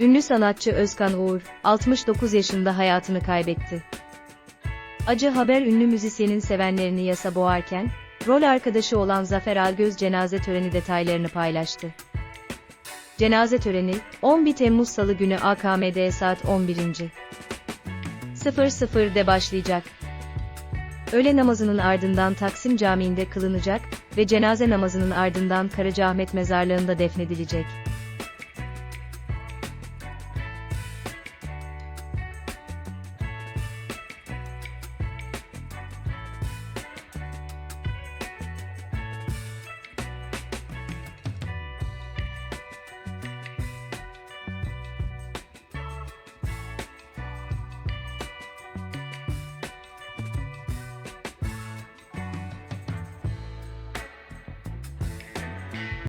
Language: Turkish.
Ünlü sanatçı Özkan Uğur, 69 yaşında hayatını kaybetti. Acı haber ünlü müzisyenin sevenlerini yasa boğarken, rol arkadaşı olan Zafer Algöz cenaze töreni detaylarını paylaştı. Cenaze töreni, 11 Temmuz Salı günü AKM'de saat 11. 00'de başlayacak. Öğle namazının ardından Taksim Camii'nde kılınacak ve cenaze namazının ardından Karacaahmet Mezarlığı'nda defnedilecek.